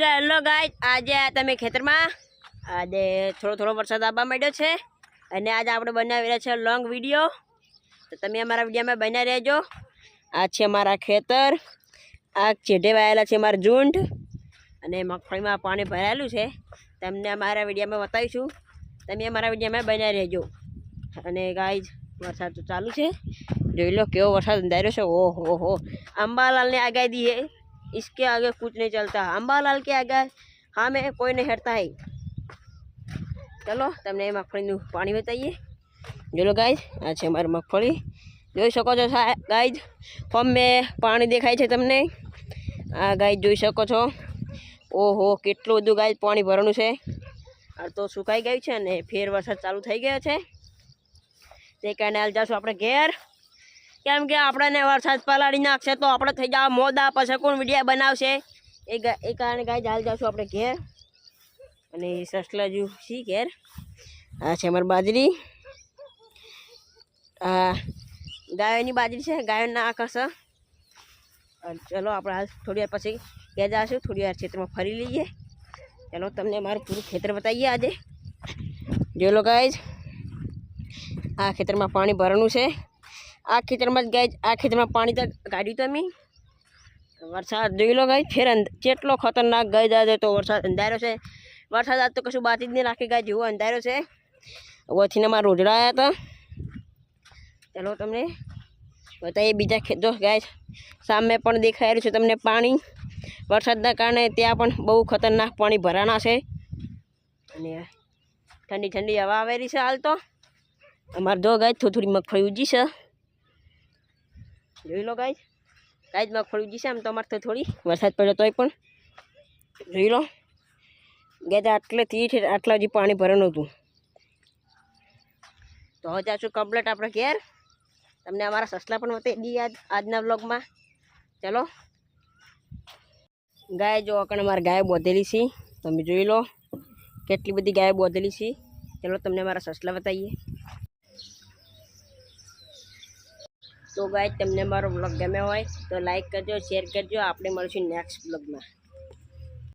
ચાલો ગાય આજે તમે ખેતરમાં, આજે થોડો થોડો વરસાદ આવવા માંડ્યો છે અને આજે આપણે બનાવી રહ્યા છે લોંગ વીડિયો તો તમે અમારા વિડીયોમાં બન્યા રહેજો. આ છે અમારા ખેતર, આ ચેઢે વાયેલા છે અમારા ઝૂંડ અને મગફળીમાં પાણી ભરાયેલું છે. તમને અમારા વિડીયોમાં બતાવીશું. તમે અમારા વિડીયોમાં બન્યા રહેજો. અને ગાય વરસાદ તો ચાલુ છે. જોઈ લો કેવો વરસાદ અંધાર્યો છે. ઓહો, હો. અંબાલાલને આગાહી है इसके आगे कुछ नहीं चलता अंबालाल के आगे हाँ में कोई नहीं हटता है ચલો તમને એ મગફળીનું પાણી બતાવીએ જોલો ગાઈજ આ છે અમારી મગફળી જોઈ શકો છો ગાઈજ ફોર્મ મેં પાણી દેખાય છે તમને આ ગાય જોઈ શકો છો ઓહો કેટલું બધું ગાય પાણી ભરવાનું છે આ તો સુકાઈ ગયું છે અને ફેર વરસાદ ચાલુ થઈ ગયો છે તે કારણે હાલ જશું આપણે ઘેર કેમ કે આપણને વરસાદ પલાળી નાખશે તો આપણે થઈ જાવ મોદા, પછી કોણ વિડીયા બનાવશે? એ એ કારણે ગાય હાલ જશું આપણે ઘેર. અને સસલાજુ સી ઘેર? આ છે અમારી બાજરી. આ ગાયોની બાજરી છે, ગાયોના અને ચલો આપણે હાલ થોડી વાર પછી ઘેર જઈશું થોડી વાર ખેતરમાં ફરી લઈએ. ચલો તમને મારું પૂરું ખેતર બતાવીએ આજે. જોઈ લો ગાય આ ખેતરમાં પાણી ભરવાનું છે. આ ખેતરમાં જ ગાય આ ખેતરમાં પાણી તો કાઢ્યું તો અમે વરસાદ જોઈ લો ગાય, ફેર કેટલો ખતરનાક ગાય દાદે તો વરસાદ અંધાર્યો છે. વરસાદ આજ તો કશું બાતી જ નહીં રાખી ગાય, જેવો અંધાર્યો છે. વચ્ચેને મારા રોજડા આવ્યા હતા. ચલો તમને બતાવીએ બીજા ખેતો ગાય સામે પણ દેખાઈ રહ્યું છે તમને પાણી. વરસાદના કારણે ત્યાં પણ બહુ ખતરનાક પાણી ભરાણા છે. અને ઠંડી ઠંડી હવા આવેલી છે હાલ તો. અમારે જો ગાય થોડી થોડી મગફળી ઉજી છે. જોઈ લો ગાય ગાયજમાં ખોલી જશે આમ તો અમારે તો થોડી વરસાદ પડ્યો તોય પણ. જોઈ લો. ગાય આટલે આટલેથી આટલા હજી પાણી ભરેલું હતું. તો હવે જાશું કમ્પ્લેટ આપણે ઘેર. તમને અમારા સસલા પણ બતાવી દઈએ આજ, આજના બ્લોગમાં ચલો. ગાય જો અકણ અમારે ગાય બોધેલી છે. તમે જોઈ લો. કેટલી બધી ગાય બોધેલી છે. ચલો તમને મારા સસલા બતાવીએ. તો ગાય તમને મારો બ્લોગ ગમ્યો હોય તો લાઈક કરજો શેર કરજો. આપણે મળીશું નેક્સ્ટ બ્લોગમાં